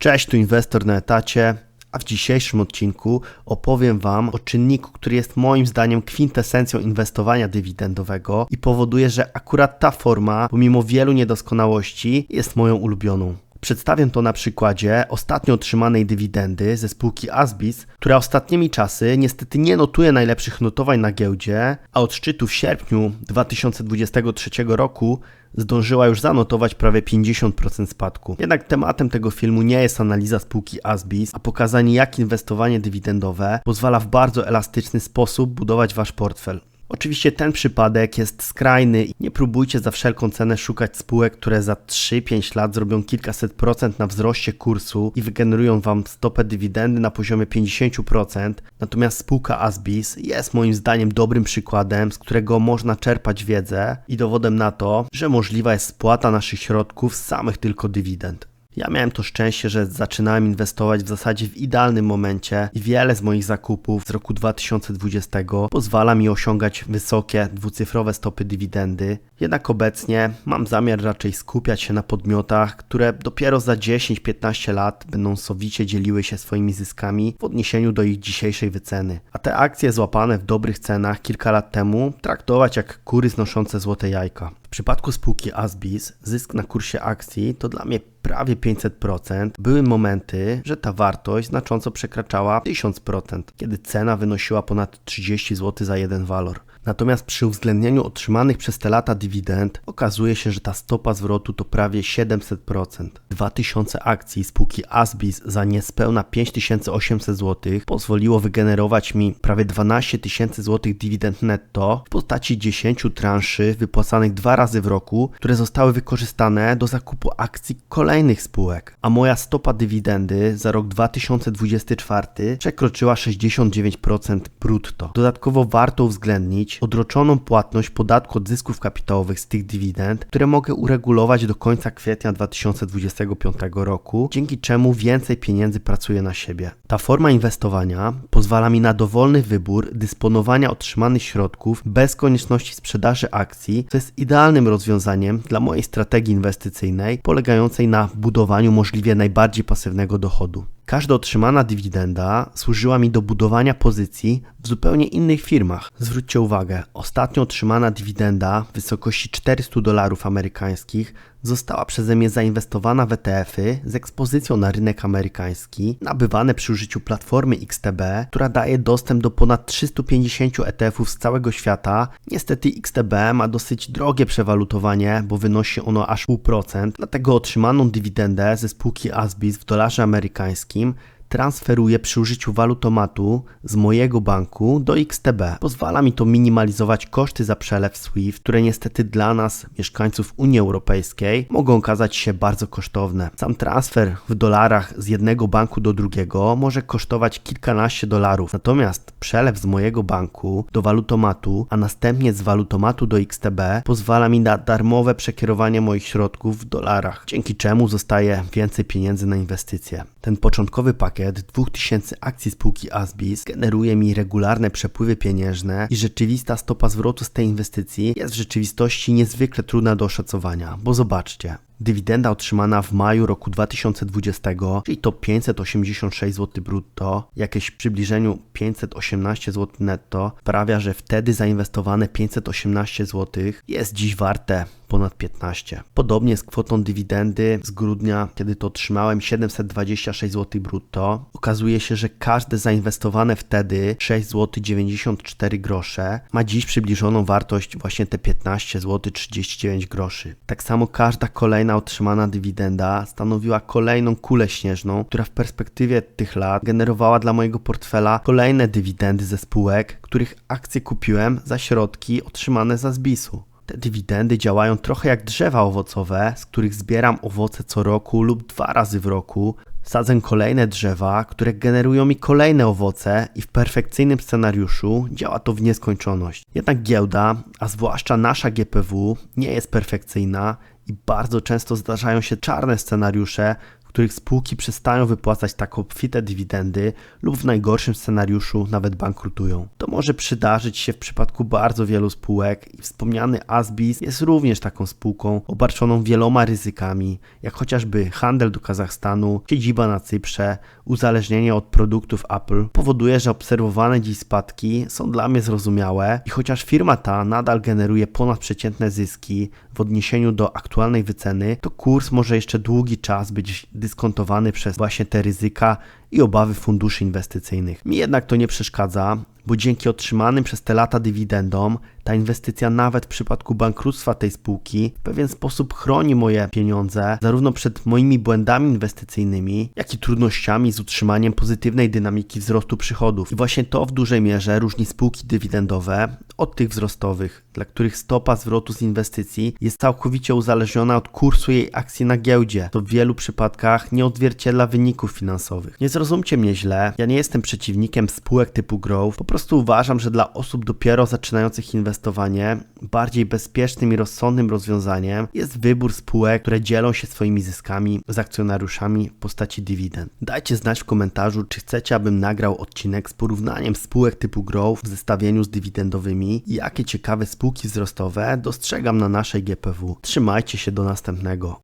Cześć, tu inwestor na etacie, a w dzisiejszym odcinku opowiem Wam o czynniku, który jest moim zdaniem kwintesencją inwestowania dywidendowego i powoduje, że akurat ta forma, pomimo wielu niedoskonałości, jest moją ulubioną. Przedstawię to na przykładzie ostatnio otrzymanej dywidendy ze spółki Asbis, która ostatnimi czasy niestety nie notuje najlepszych notowań na giełdzie, a od szczytu w sierpniu 2023 roku zdążyła już zanotować prawie 50% spadku. Jednak tematem tego filmu nie jest analiza spółki Asbis, a pokazanie jak inwestowanie dywidendowe pozwala w bardzo elastyczny sposób budować wasz portfel. Oczywiście ten przypadek jest skrajny i nie próbujcie za wszelką cenę szukać spółek, które za 3-5 lat zrobią kilkaset procent na wzroście kursu i wygenerują Wam stopę dywidendy na poziomie 50%. Natomiast spółka Asbis jest moim zdaniem dobrym przykładem, z którego można czerpać wiedzę i dowodem na to, że możliwa jest spłata naszych środków z samych tylko dywidend. Ja miałem to szczęście, że zaczynałem inwestować w zasadzie w idealnym momencie i wiele z moich zakupów z roku 2020 pozwala mi osiągać wysokie, dwucyfrowe stopy dywidendy. Jednak obecnie mam zamiar raczej skupiać się na podmiotach, które dopiero za 10-15 lat będą sowicie dzieliły się swoimi zyskami w odniesieniu do ich dzisiejszej wyceny. A te akcje złapane w dobrych cenach kilka lat temu traktować jak kury znoszące złote jajka. W przypadku spółki Asbis zysk na kursie akcji to dla mnie prawie 500%. Były momenty, że ta wartość znacząco przekraczała 1000%, kiedy cena wynosiła ponad 30 zł za jeden walor. Natomiast przy uwzględnieniu otrzymanych przez te lata dywidend okazuje się, że ta stopa zwrotu to prawie 700%. 2000 akcji spółki Asbis za niespełna 5800 zł pozwoliło wygenerować mi prawie 12 tysięcy zł dywidend netto w postaci 10 transzy wypłacanych dwa razy w roku, które zostały wykorzystane do zakupu akcji kolejnych spółek. A moja stopa dywidendy za rok 2024 przekroczyła 69% brutto. Dodatkowo warto uwzględnić, odroczoną płatność podatku od zysków kapitałowych z tych dywidend, które mogę uregulować do końca kwietnia 2025 roku, dzięki czemu więcej pieniędzy pracuję na siebie. Ta forma inwestowania pozwala mi na dowolny wybór dysponowania otrzymanych środków bez konieczności sprzedaży akcji, co jest idealnym rozwiązaniem dla mojej strategii inwestycyjnej polegającej na budowaniu możliwie najbardziej pasywnego dochodu. Każda otrzymana dywidenda służyła mi do budowania pozycji w zupełnie innych firmach. Zwróćcie uwagę, ostatnio otrzymana dywidenda w wysokości 400 dolarów amerykańskich została przeze mnie zainwestowana w ETF-y z ekspozycją na rynek amerykański, nabywane przy użyciu platformy XTB, która daje dostęp do ponad 350 ETF-ów z całego świata. Niestety XTB ma dosyć drogie przewalutowanie, bo wynosi ono aż 0,5%, dlatego otrzymaną dywidendę ze spółki Asbis w dolarze amerykańskim transferuję przy użyciu walutomatu z mojego banku do XTB. Pozwala mi to minimalizować koszty za przelew SWIFT, które niestety dla nas, mieszkańców Unii Europejskiej, mogą okazać się bardzo kosztowne. Sam transfer w dolarach z jednego banku do drugiego może kosztować kilkanaście dolarów, natomiast przelew z mojego banku do walutomatu, a następnie z walutomatu do XTB pozwala mi na darmowe przekierowanie moich środków w dolarach, dzięki czemu zostaje więcej pieniędzy na inwestycje. Ten początkowy pakiet pakiet 2000 akcji spółki Asbis generuje mi regularne przepływy pieniężne i rzeczywista stopa zwrotu z tej inwestycji jest w rzeczywistości niezwykle trudna do oszacowania, bo zobaczcie, Dywidenda otrzymana w maju roku 2020, czyli to 586 zł brutto, jakieś w przybliżeniu 518 zł netto, sprawia, że wtedy zainwestowane 518 zł jest dziś warte ponad 15. Podobnie z kwotą dywidendy z grudnia, kiedy to otrzymałem 726 zł brutto. Okazuje się, że każde zainwestowane wtedy 6 zł 94 grosze ma dziś przybliżoną wartość właśnie te 15 zł 39 groszy. Tak samo każda kolejna kolejna otrzymana dywidenda stanowiła kolejną kulę śnieżną, która w perspektywie tych lat generowała dla mojego portfela kolejne dywidendy ze spółek, których akcje kupiłem za środki otrzymane za zbisu. Te dywidendy działają trochę jak drzewa owocowe, z których zbieram owoce co roku lub dwa razy w roku. Sadzę kolejne drzewa, które generują mi kolejne owoce i w perfekcyjnym scenariuszu działa to w nieskończoność. Jednak giełda, a zwłaszcza nasza GPW, nie jest perfekcyjna i bardzo często zdarzają się czarne scenariusze, których spółki przestają wypłacać tak obfite dywidendy lub w najgorszym scenariuszu nawet bankrutują. To może przydarzyć się w przypadku bardzo wielu spółek i wspomniany Asbis jest również taką spółką obarczoną wieloma ryzykami, jak chociażby handel do Kazachstanu, siedziba na Cyprze, uzależnienie od produktów Apple powoduje, że obserwowane dziś spadki są dla mnie zrozumiałe i chociaż firma ta nadal generuje ponadprzeciętne zyski w odniesieniu do aktualnej wyceny, to kurs może jeszcze długi czas być dyskontowany przez właśnie te ryzyka i obawy funduszy inwestycyjnych. Mi jednak to nie przeszkadza, bo dzięki otrzymanym przez te lata dywidendom ta inwestycja nawet w przypadku bankructwa tej spółki w pewien sposób chroni moje pieniądze zarówno przed moimi błędami inwestycyjnymi, jak i trudnościami z utrzymaniem pozytywnej dynamiki wzrostu przychodów. I właśnie to w dużej mierze różni spółki dywidendowe od tych wzrostowych, dla których stopa zwrotu z inwestycji jest całkowicie uzależniona od kursu jej akcji na giełdzie. To w wielu przypadkach nie odzwierciedla wyników finansowych. Nie zrozumcie mnie źle, ja nie jestem przeciwnikiem spółek typu growth, po prostu uważam, że dla osób dopiero zaczynających inwestowanie bardziej bezpiecznym i rozsądnym rozwiązaniem jest wybór spółek, które dzielą się swoimi zyskami z akcjonariuszami w postaci dywidend. Dajcie znać w komentarzu, czy chcecie, abym nagrał odcinek z porównaniem spółek typu growth w zestawieniu z dywidendowymi i jakie ciekawe spółki wzrostowe dostrzegam na naszej GPW. Trzymajcie się do następnego.